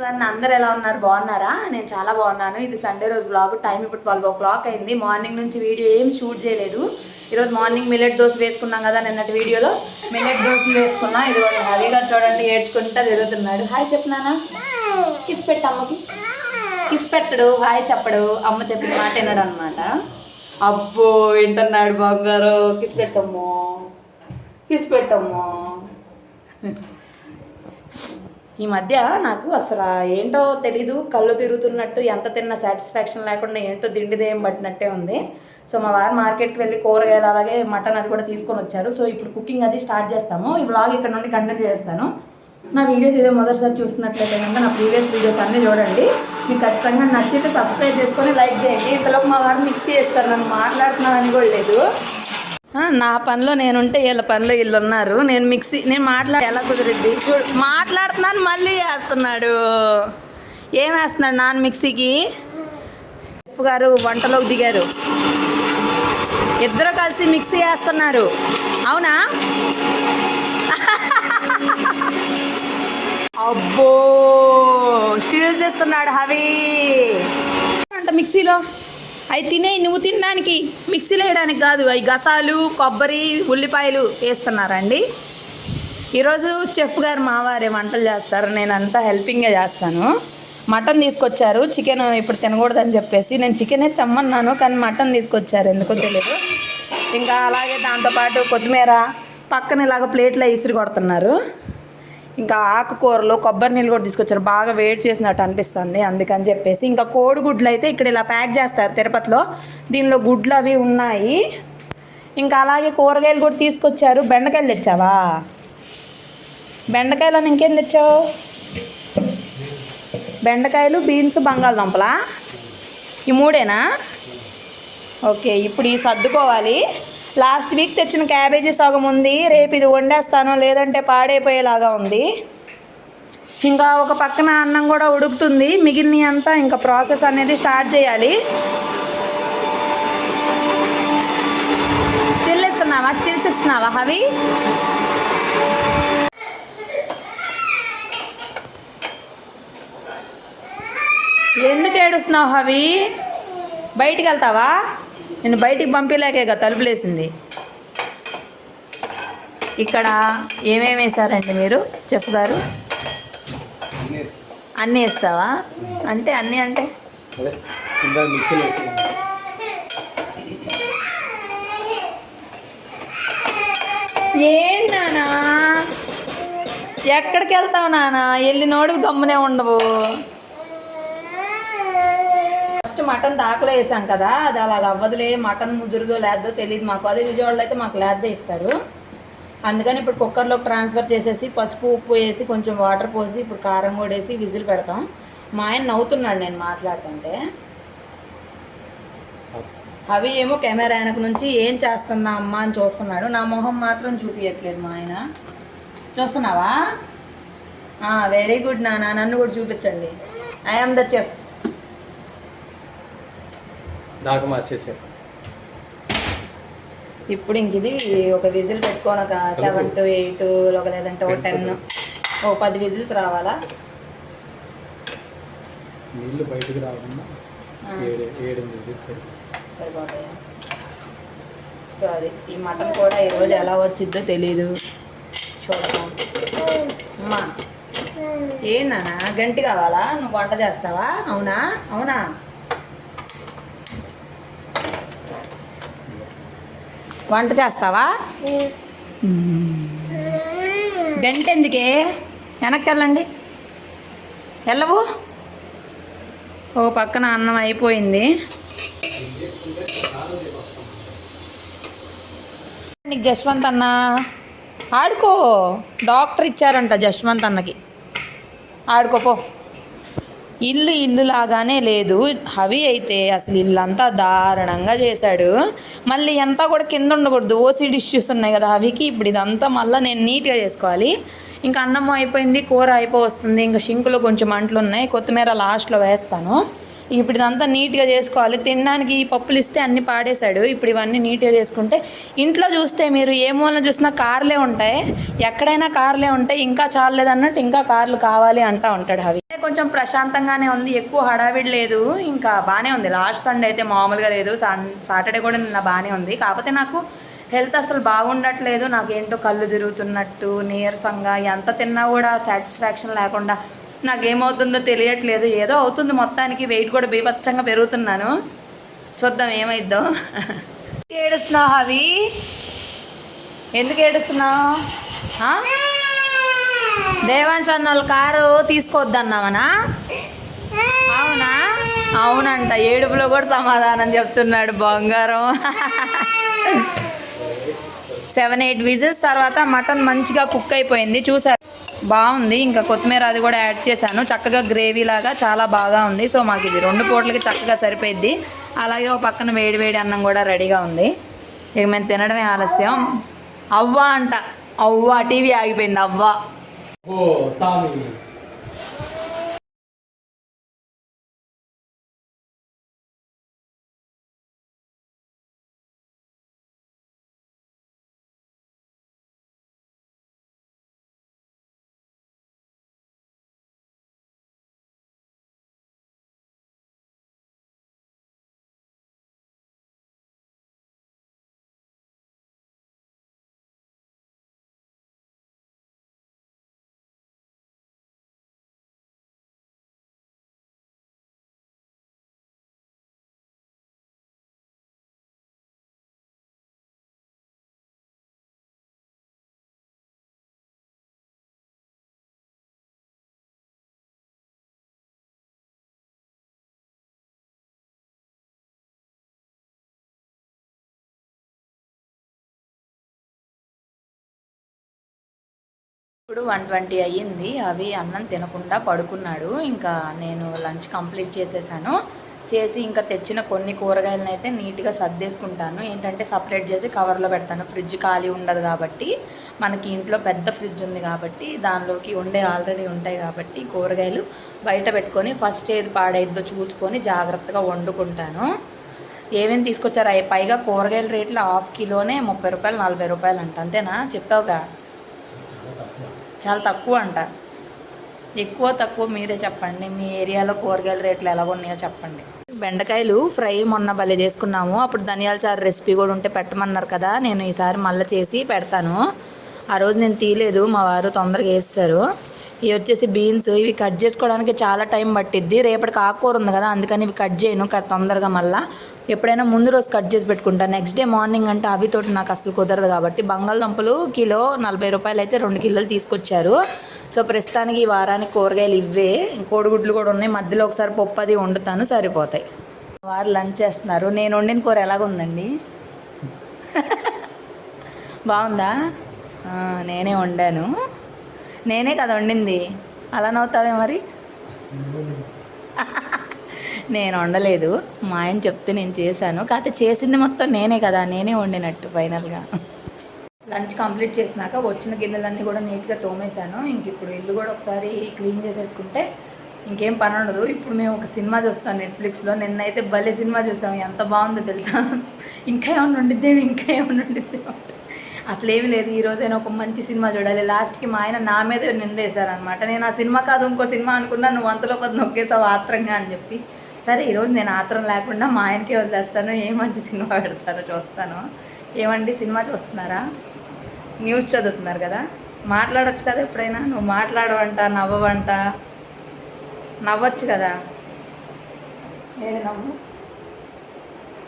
అందరు ఎలా ఉన్నారు? బాగున్నారా? నేను చాలా బాగున్నాను. ఇది సండే రోజు బ్లాగ్ టైం ఇప్పుడు ట్వెల్వ్ ఓ క్లాక్ అయింది. మార్నింగ్ నుంచి వీడియో ఏం షూట్ చేయలేదు. ఈరోజు మార్నింగ్ మిల్లెట్ దోశ వేసుకున్నాం కదా నిన్నటి వీడియోలో. మిల్లెట్ దోశ వేసుకున్నా. ఇది హరిగా చూడండి ఏడ్చుకుంటా తిరుగుతున్నాడు. హాయ్ చెప్పినానా? కిస్ పెట్ట అమ్మకి. కిస్ పెట్టడు. హాయ్ చెప్పడు. అమ్మ చెప్పిన మాట వినడు అనమాట అబ్బో వింటున్నాడు బంగారు. కిస్ పెట్టమ్మో. కిస్ పెట్టమ్మో. ఈ మధ్య నాకు అసలు ఏంటో తెలీదు కళ్ళు తిరుగుతున్నట్టు ఎంత తిన్న సాటిస్ఫాక్షన్ లేకుండా ఏంటో దిండిదేం పట్టినట్టే ఉంది. సో మా వారు మార్కెట్కి వెళ్ళి కూరగాయలు అలాగే మటన్ అది కూడా తీసుకొని వచ్చారు. సో ఇప్పుడు కుకింగ్ అది స్టార్ట్ చేస్తాము. ఈ బ్లాగ్ ఇక్కడ నుండి కంటిన్యూ చేస్తాను. నా వీడియోస్ ఏదో మొదటిసారి చూస్తున్నట్లయితే కనుక నా ప్రీవియస్ వీడియోస్ అన్నీ చూడండి. మీకు ఖచ్చితంగా నచ్చితే సబ్స్క్రైబ్ చేసుకొని లైక్ చేయండి. ఇంతలో మా వారు మిక్సీ చేస్తారు. నన్ను మాట్లాడుతున్నానని కూడా లేదు. నా పనిలో నేనుంటే వీళ్ళ పనిలో వీళ్ళు ఉన్నారు నేను మిక్సీ నేను మాట్లాడ ఎలా కుదిరిద్ది? చూడు మాట్లాడుతున్నాను మళ్ళీ వేస్తున్నాడు. ఏం వేస్తున్నాడు నాన్న మిక్సీకి? ఉప్పు గారు వంటలోకి దిగారు. ఇద్దరు కలిసి మిక్సీ వేస్తున్నారు. అవునా? అబ్బో స్టీల్ చేస్తున్నాడు హవి. అంట మిక్సీలో. అవి తినే నువ్వు తినడానికి. మిక్సీ వేయడానికి కాదు అవి గసాలు కొబ్బరి ఉల్లిపాయలు వేస్తున్నారండి. ఈరోజు చెఫ్ గారు మావారే వంటలు చేస్తారు నేను అంతా హెల్పింగ్గా చేస్తాను. మటన్ తీసుకొచ్చారు చికెన్ ఇప్పుడు తినకూడదని చెప్పేసి నేను చికెనే తెమ్మన్నాను కానీ మటన్ తీసుకొచ్చారు ఎందుకో తెలియదు ఇంకా అలాగే దాంతోపాటు కొత్తిమీర పక్కన ఇలాగ ప్లేట్లో ఇసిరి కొడుతున్నారు. ఇంకా ఆకుకూరలు కొబ్బరి నీళ్ళు కూడా తీసుకొచ్చారు. బాగా వేడి చేసినట్టు అనిపిస్తుంది. అందుకని చెప్పేసి ఇంకా కోడిగుడ్లు అయితే ఇక్కడ ఇలా ప్యాక్ చేస్తారు తిరుపతిలో. దీనిలో గుడ్లు అవి ఉన్నాయి. ఇంకా అలాగే కూరగాయలు కూడా తీసుకొచ్చారు. బెండకాయలు తెచ్చావా? బెండకాయలను ఇంకేం తెచ్చావు? బెండకాయలు బీన్స్ బంగాళదుంపలా? ఈ మూడేనా? ఓకే ఇప్పుడు ఈ సర్దుకోవాలి. లాస్ట్ వీక్ తెచ్చిన క్యాబేజీ సగం ఉంది. రేపు ఇది వండేస్తాను. లేదంటే పాడైపోయేలాగా ఉంది. ఇంకా ఒక పక్కన అన్నం కూడా ఉడుకుతుంది. మిగిలిన అంతా ఇంకా ప్రాసెస్ అనేది స్టార్ట్ చేయాలి. స్టిల్ ఇస్తున్నావా స్టిల్స్ ఇస్తున్నావా అవి ఎందుకు ఏడుస్తున్నావు హవి? బయటికి వెళ్తావా? నేను బయటికి పంపించలేకేగా తలుపులేసింది ఇక్కడ ఏమేమి వేసారండి మీరు? చెఫ్ గారు. అన్నేసి అన్నీ వేస్తావా? అంటే అన్నీ అంటే? అదే కింద మిక్సీలో వేసుకున్నాను ఏం నానా? ఎక్కడికి వెళ్తావు నానా? వెళ్ళి నోడు గమ్మునే ఉండవు. మటన్ దాకలో వేసాం కదా అది అలాగ అవ్వదులే మటన్ ముదురుదో లేదో తెలియదు మాకు. అదే విజయవాడలో అయితే మాకు లేదో ఇస్తారు. అందుకని ఇప్పుడు కుక్కర్లో ట్రాన్స్ఫర్ చేసేసి పసుపు ఉప్పు వేసి కొంచెం వాటర్ పోసి ఇప్పుడు కారం కూడా వేసి విజిల్ పెడతాం. మా ఆయన నవ్వుతున్నాడు నేను మాట్లాడుతుంటే. అవి ఏమో కెమెరా వెనక నుంచి ఏం చేస్తున్నా అమ్మ అని చూస్తున్నాడు. నా మొహం మాత్రం చూపించట్లేదు మా ఆయన. చూస్తున్నావా? వెరీ గుడ్ నాన్న. నన్ను కూడా చూపించండి. ఐ ఆమ్ ద చెఫ్ దాకా మార్చేసే ఇప్పుడు ఇంక ఇది ఒక విజిల్ పెట్టుకొని ఒక సెవెన్ టు ఎయిట్ ఒక లేదంటే ఒక టెన్ ఓ పది విజిల్స్ రావాలా? నీళ్ళు బయటికి రాకుండా ఏడు ఏడు విజిల్స్ సరిపోతాయి? సో అది ఈ మటన్ కూడా ఈరోజు ఎలా వచ్చిద్దో తెలీదు. చూద్దాం. అమ్మా. ఏంటన్నా గంటి కావాలా? నువ్వు వంట చేస్తావా? అవునా? అవునా? వంట చేస్తావా? గంట ఎందుకే వెనక్కి వెళ్ళండి వెళ్ళవు? ఓ పక్కన అన్నం అయిపోయింది. నీకు జశ్వంత్ అన్న? ఆడుకో. డాక్టర్ ఇచ్చారంట జశ్వంత్ అన్నకి. ఆడుకోపో ఇల్లు ఇల్లు లాగానే లేదు. హవి అయితే అసలు ఇల్లంతా దారుణంగా చేశాడు. మళ్ళీ అంతా కూడా కింద ఉండకూడదు. ఓసిడ్ ఇష్యూస్ ఉన్నాయి కదా హవికి. ఇప్పుడు ఇదంతా మళ్ళీ నేను నీట్గా చేసుకోవాలి. ఇంకా అన్నం అయిపోయింది కూర అయిపో వస్తుంది ఇంకా షింకులో కొంచెం అంట్లు ఉన్నాయి. కొత్తిమీర లాస్ట్లో వేస్తాను. ఇప్పుడు ఇదంతా నీట్గా చేసుకోవాలి. తినడానికి ఈ పప్పులు ఇస్తే అన్ని పాడేశాడు. ఇప్పుడు ఇవన్నీ నీట్గా చేసుకుంటే ఇంట్లో చూస్తే మీరు ఏ మూలన చూసినా కార్లే ఉంటాయి. ఎక్కడైనా కార్లే ఉంటాయి. ఇంకా చాలేదన్నట్టు ఇంకా కార్లు కావాలి అంటా ఉంటాడు హవి. కొంచెం ప్రశాంతంగానే ఉంది. ఎక్కువ హడావిడి లేదు. ఇంకా బాగానే ఉంది. లాస్ట్ సండే అయితే మామూలుగా లేదు. సన్- సాటర్డే కూడా నిన్న బాగానే ఉంది. కాకపోతే నాకు హెల్త్ అసలు బాగుండట్లేదు. నాకేంటో కళ్ళు తిరుగుతున్నట్టు నీరసంగా ఎంత తిన్నా కూడా సాటిస్ఫాక్షన్ లేకుండా నాకేమవుతుందో తెలియట్లేదు. ఏదో అవుతుంది మొత్తానికి. వెయిట్ కూడా బీభత్సంగా పెరుగుతున్నాను. చూద్దాం ఏమైద్దో. ఏడుస్తున్నావు అవి ఎందుకు ఏడుస్తున్నావు? దేవాంశ్ అన్న వాళ్ళ కారు తీసుకొద్దన్నామనా అవునా? అవునంట ఏడుపులో కూడా సమాధానం చెప్తున్నాడు బంగారం. సెవెన్ ఎయిట్ విజిల్స్ తర్వాత మటన్ మంచిగా కుక్ అయిపోయింది చూసారు. బాగుంది ఇంకా కొత్తిమీర అది కూడా యాడ్ చేశాను. చక్కగా గ్రేవీ లాగా చాలా బాగా ఉంది. సో మాకు ఇది రెండు పూటలకి చక్కగా సరిపోయిద్ది. అలాగే ఒక పక్కన వేడి వేడి అన్నం కూడా రెడీగా ఉంది. ఇక మేము తినడమే ఆలస్యం. అవ్వ అంట. అవ్వ టీవీ ఆగిపోయింది. అవ్వ. ఓ సామి ఇప్పుడు వన్ ట్వంటీ అయ్యింది. అవి అన్నం తినకుండా పడుకున్నాడు. ఇంకా నేను లంచ్ కంప్లీట్ చేసేసాను. చేసి ఇంకా తెచ్చిన కొన్ని కూరగాయలను అయితే నీట్గా సర్దేసుకుంటాను. ఏంటంటే సపరేట్ చేసి కవర్లో పెడతాను. ఫ్రిడ్జ్ ఖాళీ ఉండదు కాబట్టి మనకి ఇంట్లో పెద్ద ఫ్రిడ్జ్ ఉంది కాబట్టి దానిలోకి ఉండే ఆల్రెడీ ఉంటాయి కాబట్టి కూరగాయలు బయట పెట్టుకొని ఫస్ట్ ఏది పాడైద్దో చూసుకొని జాగ్రత్తగా వండుకుంటాను. ఏమేమి తీసుకొచ్చారు? పైగా కూరగాయల రేట్లు హాఫ్ కిలోనే ముప్పై రూపాయలు నలభై రూపాయలు అంట. అంతేనా? చెప్పావుగా? చాలా తక్కువ అంట. ఎక్కువ తక్కువ మీరే చెప్పండి. మీ ఏరియాలో కూరగాయల రేట్లు ఎలా ఉన్నాయో చెప్పండి. బెండకాయలు ఫ్రై మొన్న భలే చేసుకున్నాము. అప్పుడు ధనియాల చారు రెసిపీ కూడా ఉంటే పెట్టమన్నారు కదా. నేను ఈసారి మళ్ళీ చేసి పెడతాను. ఆ రోజు నేను తీయలేదు. మా వారు తొందరగా వేస్తారు. ఇవి వచ్చేసి బీన్స్ ఇవి కట్ చేసుకోవడానికి చాలా టైం పట్టిద్ది. రేపటికి ఆకుకూర ఉంది కదా అందుకని ఇవి కట్ చేయను తొందరగా మళ్ళీ. ఎప్పుడైనా ముందు రోజు కట్ చేసి పెట్టుకుంటాను నెక్స్ట్ డే మార్నింగ్ అంటే అవి తోటి నాకు అసలు కుదరదు కాబట్టి బంగాళదుంపలు కిలో నలభై రూపాయలు అయితే రెండు కిలోలు తీసుకొచ్చారు. సో ప్రస్తుతానికి ఈ వారానికి కూరగాయలు ఇవే కోడిగుడ్లు కూడా ఉన్నాయి. మధ్యలో ఒకసారి పప్పు అది వండుతాను సరిపోతాయి. వారు లంచ్ చేస్తున్నారు. నేను వండిన కూర ఎలాగుందండి? బాగుందా? నేనే వండాను. నేనే కదా వండింది. అలా నవ్వుతావే మరి? నేను వండలేదు. మా ఆయన చెప్తే నేను చేశాను. కాకపోతే చేసింది మొత్తం నేనే కదా. నేనే వండినట్టు ఫైనల్గా. లంచ్ కంప్లీట్ చేసినాక వచ్చిన గిన్నెలన్నీ కూడా నీట్గా తోమేశాను. ఇంక ఇప్పుడు ఇల్లు కూడా ఒకసారి క్లీన్ చేసేసుకుంటే ఇంకేం పని ఉండదు. ఇప్పుడు మేము ఒక సినిమా చూస్తాం నెట్ఫ్లిక్స్లో నిన్నైతే భలే సినిమా చూసాం. ఎంత బాగుందో తెలుసా? ఇంకా ఏమన్నా ఉండిద్దేమో ఇంకా ఏమన్నా ఉండిద్దేమో అసలు ఏమీ లేదు ఈ రోజైనా ఒక మంచి సినిమా చూడాలి. లాస్ట్కి మా ఆయన నా మీద నిందేశారనమాట నేను ఆ సినిమా కాదు ఇంకో సినిమా అనుకున్నా నువ్వు అంతలో కొద్ది నొక్కేసావు ఆత్రంగా అని చెప్పి. సరే ఈరోజు నేను ఆత్రం లేకుండా మా ఆయనకే వదిలేస్తాను. ఏ మంచి సినిమా పెడతారో చూస్తాను. ఏమండి సినిమా చూస్తున్నారా? న్యూస్ చదువుతున్నారు కదా? మాట్లాడవచ్చు కదా ఎప్పుడైనా? నువ్వు మాట్లాడవంట నవ్వవంట? నవ్వచ్చు కదా? ఏది నవ్వు?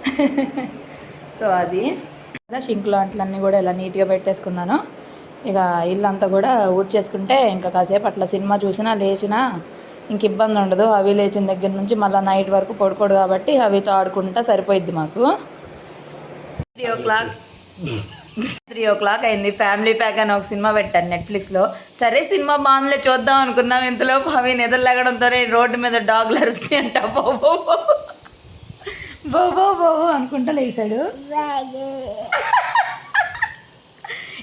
సో అది. షింకులు అంట్లన్నీ కూడా ఇలా నీట్గా పెట్టేసుకున్నాను. ఇక ఇల్లంతా కూడా ఊడ్చేసుకుంటే ఇంకా కాసేపు అట్లా సినిమా చూసినా లేచినా ఇంక ఇబ్బంది ఉండదు. అవి లేచిన దగ్గర నుంచి మళ్ళీ నైట్ వరకు పడుకోడు కాబట్టి అవితో ఆడుకుంటా సరిపోయిద్ది మాకు. Three o'clock. Three o'clock అయింది. ఫ్యామిలీ ప్యాక్ అని ఒక సినిమా పెట్టాను నెట్ఫ్లిక్స్లో. సరే సినిమా బాగుందిలే చూద్దాం అనుకున్నాం. ఇంతలోపు అవి నిద్రలేగడంతోనే రోడ్డు మీద డాగ్లు అరుస్తాయి అంట బో బో బో. బో అనుకుంటా లేచాడు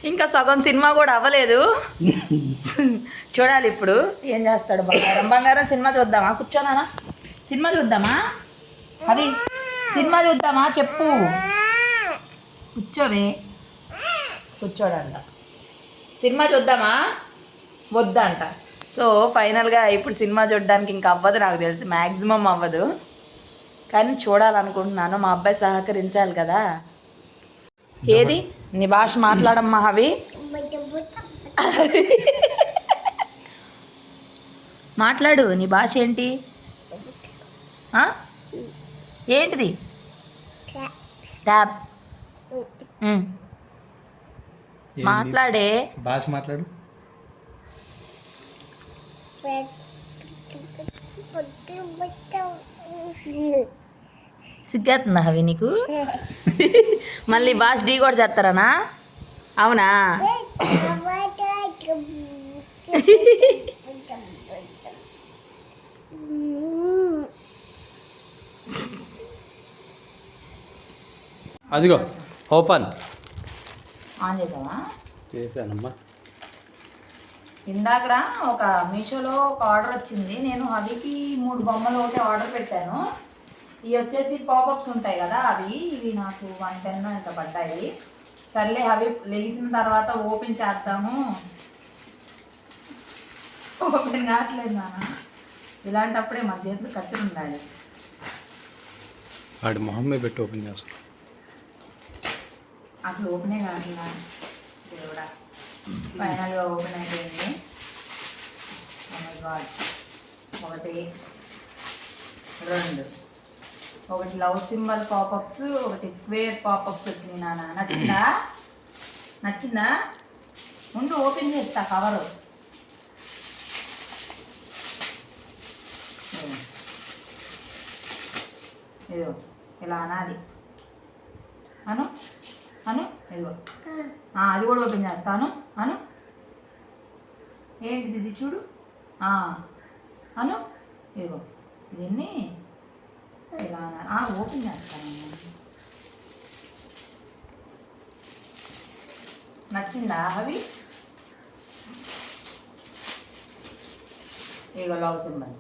ఇంకా సగం సినిమా కూడా అవ్వలేదు. చూడాలి ఇప్పుడు. ఏం చేస్తాడు బంగారం? బంగారం సినిమా చూద్దామా? కూర్చోనానా? సినిమా చూద్దామా? అది సినిమా చూద్దామా? చెప్పు. కూర్చోవే. కూర్చోడంట. సినిమా చూద్దామా? వద్దంట. సో ఫైనల్గా ఇప్పుడు సినిమా చూడడానికి ఇంకా అవ్వదు నాకు తెలిసి. మ్యాక్సిమం అవ్వదు. కానీ చూడాలనుకుంటున్నాను మా అబ్బాయి సహకరించాలి కదా ఏది నీ భాష మాట్లాడమ్మా అవి మాట్లాడు నీ భాష ఏంటి? ఏంటిది ట్యాబ్? మాట్లాడే భాష మాట్లాడు సిగ్గేస్తుందా అవి నీకు? మళ్ళీ భాష ఢీ కూడా చేస్తారనా? అవునా? అదిగో ఓపెన్. ఆన్ చేసావా చేశానమ్మా. ఇందాకడ ఒక మీషోలో ఒక ఆర్డర్ వచ్చింది. నేను అవికి మూడు బొమ్మలు ఒకటి ఆర్డర్ పెట్టాను. ఇవి వచ్చేసి పాపప్స్ ఉంటాయి కదా అవి. ఇవి నాకు వన్ టెన్ ఎంత పడ్డాయి. సర్లే అవి లేచిన తర్వాత ఓపెన్ చేద్దాము. ఓపెన్ కావట్లేదు నాన్న. ఇలాంటప్పుడే మా చేతులు కచ్చరు ఉండాలి. వాడి మొహం మీద పెట్టి ఓపెన్ చేస్తాను అసలు ఓపెనే కాదు దేవుడా. ఫైనల్గా ఓపెన్ అయిపోయింది. Oh. ఒకటి రెండు. ఒకటి లవ్ సింబల్ పాపప్స్ ఒకటి స్క్వేర్ పాపప్స్ వచ్చినాయి నాన్న. నచ్చిందా? నచ్చిందా? ముందు ఓపెన్ చేస్తా కవరు. ఇదిగో ఇలా అనాలి. అను అను ఇదిగో. అది కూడా ఓపెన్ చేస్తాను అను ఏంటిది ఇది చూడు? అను ఇదిగో. దీన్ని ఇలా ఆ, ఓపెన్ చేస్తాను నచ్చిందా అవి? ఇక లవ్ సింబల్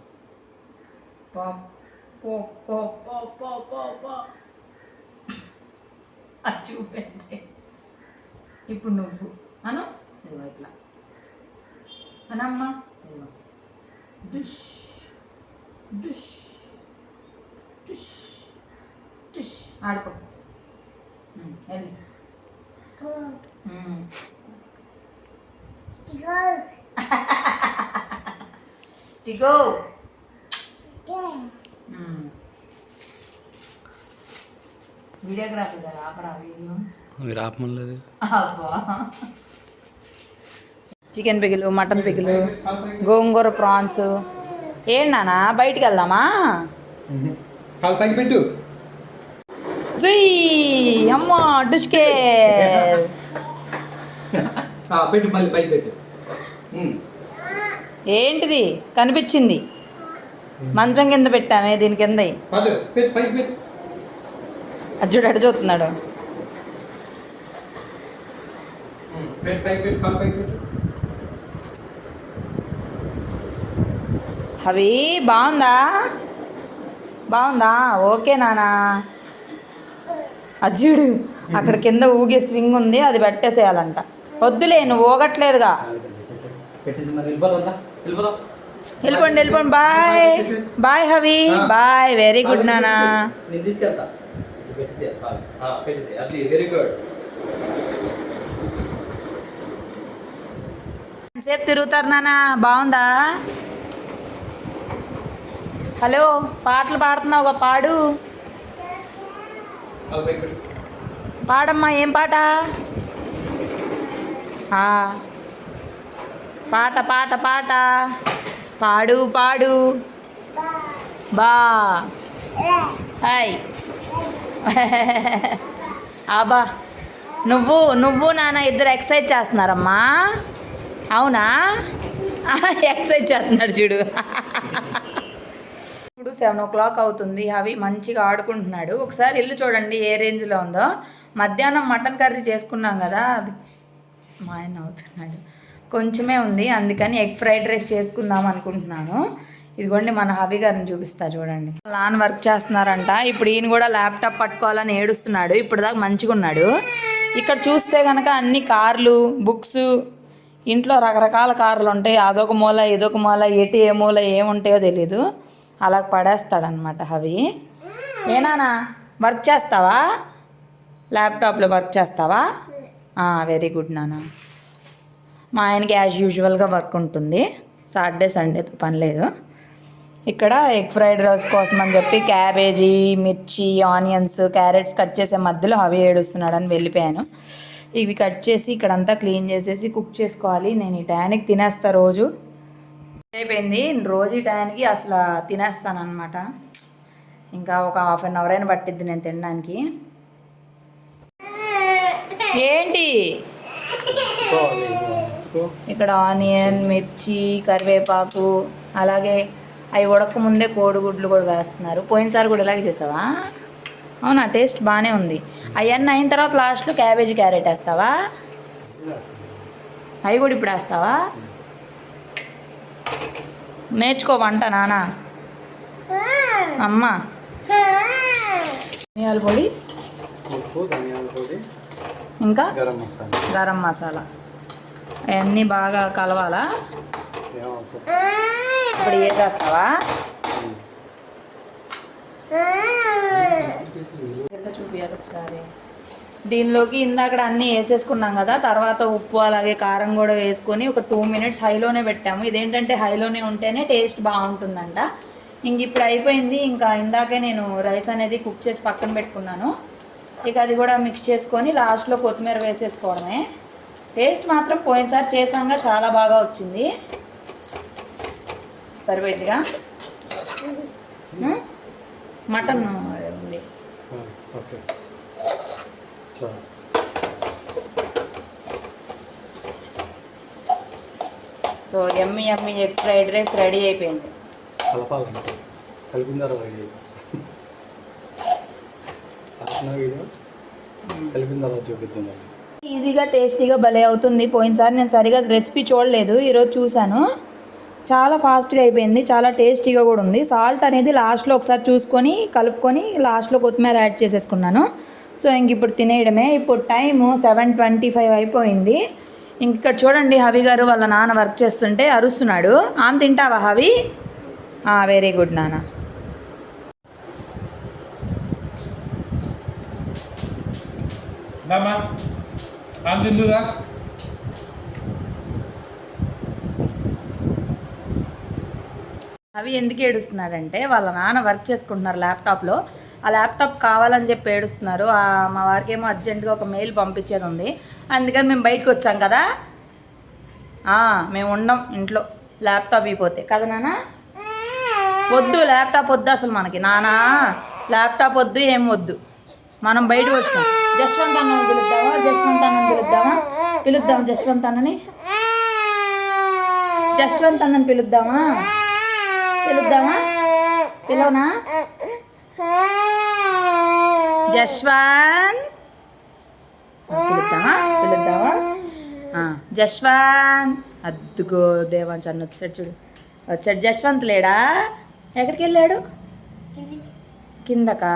చూపెట్టే. ఇప్పుడు నువ్వు. అను? ఇదిగో ఇట్లా. అనమ్మా. ఇదిగో. డుష్. ఆడుకో. వెళ్ళు. టిగో. వీడియోగ్రాఫీ కదా ఆపరా వీడియో? మీరు ఆపమలేదు చికెన్ పికిలు మటన్ పికిలు గోంగూర ప్రాన్స్. ఏంటన్నా బయటికి వెళ్దామా? పెట్టు సుయ్ అమ్మ డుష్కే! పెట్టు మళ్ళీ పైకి పెట్టు. ఏంటిది? కనిపించింది. మంచం కింద పెట్టామే దీని కింద. అజ్జుడు అటు చూస్తున్నాడు? అవి బాగుందా? బాగుందా? ఓకే నానా. అజ్జుడు. అక్కడ కింద ఊగే స్వింగ్ ఉంది అది పెట్టేసేయాలంట. వద్దులే నువ్వు ఊగట్లేదుగా. వెళ్ళిపోండి వెళ్ళిపోండి. బాయ్. బాయ్ హవి. బాయ్. వెరీ గుడ్ నానా. అది సేపు తిరుగుతారు నానా? బాగుందా? హలో పాటలు పాడుతున్నావుగా పాడు. పాడమ్మా ఏం పాట? పాట పాట పాట. పాడు పాడు. బా. హాయ్. ఆబా నువ్వు నువ్వు నాన్న ఇద్దరు ఎక్సర్సైజ్ చేస్తున్నారమ్మా. అవునా? ఎక్సర్సైజ్ చేస్తున్నాడు చూడు. ఇప్పుడు సెవెన్ ఓ క్లాక్ అవుతుంది. అవి మంచిగా ఆడుకుంటున్నాడు. ఒకసారి ఇల్లు చూడండి ఏ రేంజ్లో ఉందో. మధ్యాహ్నం మటన్ కర్రీ చేసుకున్నాం కదా అది మా ఆయన అవుతున్నాడు. కొంచెమే ఉంది అందుకని ఎగ్ ఫ్రైడ్ రైస్ చేసుకుందాం అనుకుంటున్నాను. ఇదిగోండి మన హవి గారిని చూపిస్తా చూడండి. లాన్ వర్క్ చేస్తున్నారంట. ఇప్పుడు ఈయన కూడా ల్యాప్టాప్ పట్టుకోవాలని ఏడుస్తున్నాడు. ఇప్పుడు దాకా మంచిగా ఉన్నాడు. ఇక్కడ చూస్తే కనుక అన్ని కార్లు బుక్స్ ఇంట్లో రకరకాల కార్లు ఉంటాయి. అదొక మూల ఇదొక మూల ఎటు ఏ మూల ఏముంటాయో తెలీదు. అలా పడేస్తాడనమాట అవి ఏనానా వర్క్ చేస్తావా? ల్యాప్టాప్లో వర్క్ చేస్తావా? వెరీ గుడ్ నాన్న. మా ఆయనకి యాజ్ యూజువల్గా వర్క్ ఉంటుంది. సాటర్డే సండే పని లేదు. ఇక్కడ ఎగ్ ఫ్రైడ్ రైస్ కోసం అని చెప్పి క్యాబేజీ మిర్చి ఆనియన్స్ క్యారెట్స్ కట్ చేసే మధ్యలో అవి ఏడుస్తున్నాడని వెళ్ళిపోయాను. ఇవి కట్ చేసి ఇక్కడంతా క్లీన్ చేసేసి కుక్ చేసుకోవాలి. నేను ఈ టయానికి తినేస్తా రోజు. అయిపోయింది. రోజు టయానికి అసలు తినేస్తాను అనమాట ఇంకా ఒక హాఫ్ అన్ అవర్ అయినా పట్టిద్ది నేను తినడానికి. ఏంటి? ఇక్కడ ఆనియన్ మిర్చి కరివేపాకు అలాగే అవి ఉడక ముందే కోడిగుడ్లు కూడా వేస్తున్నారు. పోయినసారి కూడా ఇలాగే చేసావా? అవునా? టేస్ట్ బాగానే ఉంది. అవన్నీ అయిన తర్వాత లాస్ట్లో క్యాబేజీ క్యారెట్ వేస్తావా? అవి కూడా ఇప్పుడు వేస్తావా? నేర్చుకో వంట నాన్న అమ్మ. ధనియాల పొడి. ఉప్పు ధనియాల పొడి ఇంకా? గరం మసాలా. గరం మసాలా. అవన్నీ బాగా కలవాలా? ఏం ఇప్పుడు వేసేస్తావా దగ్గరగా చూపియాలి ఒకసారి. దీనిలోకి ఇందాక అన్నీ వేసేసుకున్నాం కదా తర్వాత ఉప్పు అలాగే కారం కూడా వేసుకొని ఒక టూ మినిట్స్ హైలోనే పెట్టాము. ఇదేంటంటే హైలోనే ఉంటేనే టేస్ట్ బాగుంటుందంట. ఇంక ఇప్పుడు అయిపోయింది. ఇంకా ఇందాకే నేను రైస్ అనేది కుక్ చేసి పక్కన పెట్టుకున్నాను. ఇక అది కూడా మిక్స్ చేసుకొని లాస్ట్లో కొత్తిమీర వేసేసుకోవడమే. టేస్ట్ మాత్రం పోయినసారి చేసాక చాలా బాగా వచ్చింది. సరిపోయిందిగా? మటన్ ఉంది. సో ఎమ్మి ఎమ్మి ఎగ్ ఫ్రైడ్ రైస్ రెడీ అయిపోయింది. కలపాలంటే కలిపిన తర్వాత ఇది. కలిపిన తర్వాత చూపిద్దాం. ఈజీగా టేస్టీగా భలే అవుతుంది. పోయినసారి నేను సరిగా రెసిపీ చూడలేదు. ఈరోజు చూశాను. చాలా ఫాస్ట్గా అయిపోయింది. చాలా టేస్టీగా కూడా ఉంది. సాల్ట్ అనేది లాస్ట్లో ఒకసారి చూసుకొని కలుపుకొని లాస్ట్లో కొత్తిమీర యాడ్ చేసేసుకున్నాను. సో ఇంక ఇప్పుడు తినేయడమే. ఇప్పుడు టైము సెవెన్ ట్వంటీ ఫైవ్ అయిపోయింది. ఇంక ఇక్కడ చూడండి హవి గారు వాళ్ళ నాన్న వర్క్ చేస్తుంటే అరుస్తున్నాడు. ఆమె తింటావా హవి? వెరీ గుడ్ నాన్న. అవి ఎందుకు ఏడుస్తున్నాడంటే వాళ్ళ నాన్న వర్క్ చేసుకుంటున్నారు ల్యాప్టాప్లో. ఆ ల్యాప్టాప్ కావాలని చెప్పి ఏడుస్తున్నారు. మా వారికి ఏమో అర్జెంటుగా ఒక మెయిల్ పంపించేది ఉంది. అందుకని మేము బయటకు వచ్చాం కదా? మేము ఉండం ఇంట్లో. ల్యాప్టాప్ అయిపోతే. కదా నాన్న? వద్దు ల్యాప్టాప్ వద్దు అసలు మనకి. నానా ల్యాప్టాప్ వద్దు ఏం వద్దు. మనం బయటకు వచ్చాం. జస్వంత్ అన్నని పిలుద్దామా? జస్వంత్ అన్నని పిలుద్దామా? పిలుద్దాం జస్వంత్ అన్నని. జస్వంత్ అన్నని పిలుద్దామా? పిలుద్దామా? పిలవనా? జశ్వాన్. పిలుద్దామా? పిలుద్దామా? ఆ, జశ్వాన్. అద్దుకో దేవాంశ్ అన్న వచ్చాడు చూడు. వచ్చాడు. జశ్వంత్ లేడా? ఎక్కడికి వెళ్ళాడు? కిందకా?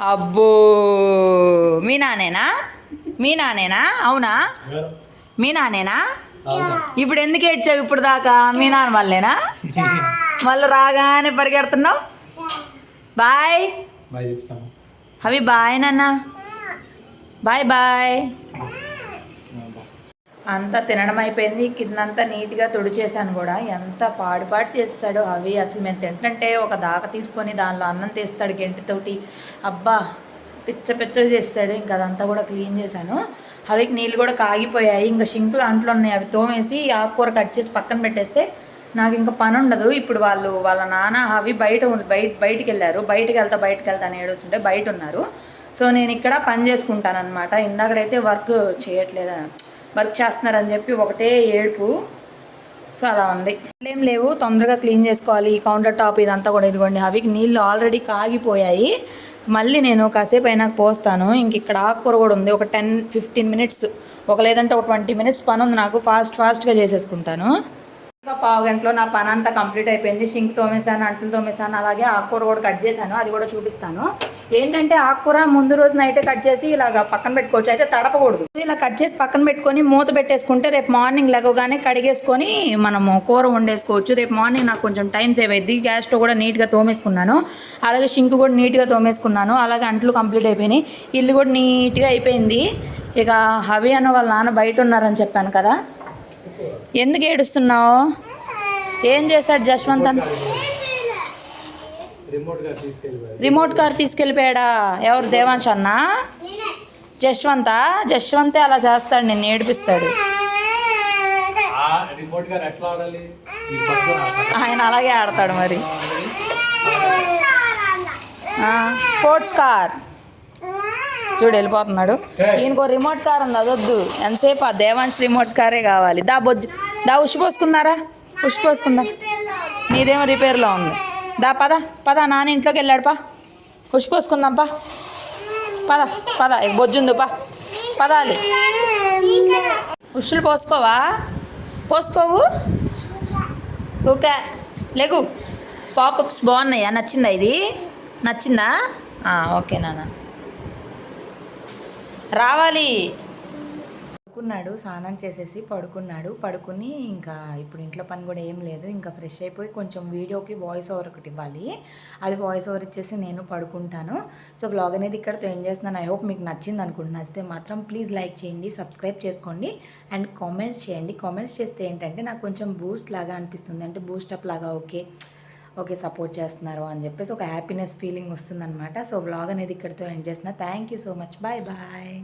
అబ్బో మీ నానేనా మీ నానేనా అవునా? మీ నానేనా ఇప్పుడు ఎందుకు ఏడ్చావు ఇప్పుడు దాకా? మీ నాన్న వాళ్ళేనా? మళ్ళీ రాగానే పరిగెడుతున్నావు? బాయ్. అవి బాయ్ నాన్న. Bye bye. అంతా తినడం అయిపోయింది. కిందంతా నీట్గా తుడిచేసాను కూడా. ఎంత పాడుపాడు చేస్తాడో అవి. అసలు మేము తింటుంటే ఒక దాక తీసుకొని దానిలో అన్నం తీస్తాడు గెంటితోటి. అబ్బా పిచ్చ పిచ్చగా చేస్తాడు. ఇంకా అదంతా కూడా క్లీన్ చేశాను. అవికి నీళ్ళు కూడా కాగిపోయాయి. ఇంకా షింకులు అంట్లు ఉన్నాయి అవి తోమేసి ఆకుకూర కట్ చేసి పక్కన పెట్టేస్తే నాకు ఇంకా పని ఉండదు ఇప్పుడు వాళ్ళు వాళ్ళ నాన్న అవి బయట బయట బయటికి వెళ్ళారు బయటకు వెళ్తా బయటకు వెళ్తా అని ఏడుస్తుంటే బయట ఉన్నారు సో నేను ఇక్కడ పని చేసుకుంటాను అనమాట ఇందాకడైతే వర్క్ చేయట్లేదు వర్క్ చేస్తున్నారని చెప్పి ఒకటే ఏడుపు. సో అలా ఉంది. ఏం లేవు. తొందరగా క్లీన్ చేసుకోవాలి. ఈ కౌంటర్ టాప్ ఇదంతా కూడా ఇదిగోండి. అవికి నీళ్ళు ఆల్రెడీ కాగిపోయాయి. మళ్ళీ నేను కాసేపు అయినాక పోస్తాను. ఇంక ఇక్కడ ఆకుకూర కూడా ఉంది. ఒక టెన్ ఫిఫ్టీన్ మినిట్స్. ఒక లేదంటే ఒక ట్వంటీ మినిట్స్ పని ఉంది నాకు. ఫాస్ట్ ఫాస్ట్గా చేసేసుకుంటాను. ఇంకా పావు గంటలో నా పని అంతా కంప్లీట్ అయిపోయింది. షింక్ తోమేశాను అంట్లు తోమేశాను అలాగే ఆకుకూర కూడా కట్ చేశాను. అది కూడా చూపిస్తాను. ఏంటంటే ఆకుకూర ముందు రోజున అయితే కట్ చేసి ఇలాగ పక్కన పెట్టుకోవచ్చు. అయితే తడపకూడదు. ఇలా కట్ చేసి పక్కన పెట్టుకొని మూత పెట్టేసుకుంటే రేపు మార్నింగ్ లెగవగానే కడిగేసుకొని మనము కూర వండేసుకోవచ్చు. రేపు మార్నింగ్ నాకు కొంచెం టైం సేవ్ అయింది గ్యాస్ స్టవ్ కూడా నీట్గా తోమేసుకున్నాను. అలాగే షింక్ కూడా నీట్గా తోమేసుకున్నాను. అలాగే అంట్లు కంప్లీట్ అయిపోయినాయి. ఇల్లు కూడా నీట్గా అయిపోయింది. ఇక హవి అన్న వాళ్ళ నాన్న బయట ఉన్నారని చెప్పాను కదా. ఎందుకు ఏడుస్తున్నావు? ఏం చేశాడు జశ్వంత్? అన్న రిమోట్ కార్ తీసుకెళ్ళిపోయాడా? ఎవరు? దేవాంశ్ అన్న? జశ్వంత? జశ్వంతే అలా చేస్తాడు నిన్ను ఏడిపిస్తాడు. ఆయన అలాగే ఆడతాడు మరి. Sports car. చూడు వెళ్ళిపోతున్నాడు. ఈయనకో రిమోట్ కార్ ఉంది అదొద్దు. ఎంతసేపు ఆ దేవాంశ్ రిమోట్ కారే కావాలి? దా బొజ్జు. దా ఉష్ పోసుకుందారా? ఉష్ పోసుకుందా? నీదేమో రిపేర్లో ఉంది. దా పద పద నాన్న ఇంట్లోకి వెళ్ళాడు పా. ఉష్ పోసుకుందాం పా. పద పద బొజ్జుంది పా. పదాలి. ఉషులు పోసుకోవా? పోసుకోవు? ఓకే లేకు. పాపప్స్ బాగున్నాయా? నచ్చిందా ఇది? నచ్చిందా? ఓకే నాన్న. రావాలి. పడుకున్నాడు స్నానం చేసేసి పడుకున్నాడు. పడుకుని ఇంకా ఇప్పుడు ఇంట్లో పని కూడా ఏం లేదు. ఇంకా ఫ్రెష్ అయిపోయి కొంచెం వీడియోకి వాయిస్ ఓవర్ ఒకటి ఇవ్వాలి. అది వాయిస్ ఓవర్ ఇచ్చేసి నేను పడుకుంటాను. సో బ్లాగ్ అనేది ఇక్కడతో ఏం చేస్తున్నాను. ఐ హోప్ మీకు నచ్చింది అనుకుంటున్నా. నచ్చితే మాత్రం ప్లీజ్ లైక్ చేయండి సబ్స్క్రైబ్ చేసుకోండి అండ్ కామెంట్స్ చేయండి. కామెంట్స్ చేస్తే ఏంటంటే నాకు కొంచెం బూస్ట్ లాగా అనిపిస్తుంది. అంటే బూస్ట్ అప్ లాగా ఓకే ఓకే సపోర్ట్ చేస్తున్నారు అని చెప్పేసి ఒక హ్యాపీనెస్ ఫీలింగ్ వస్తుందన్నమాట. సో వ్లాగ్ అనేది ఇక్కడితో ఎండ్ చేస్తున్నా. Thank you so much bye bye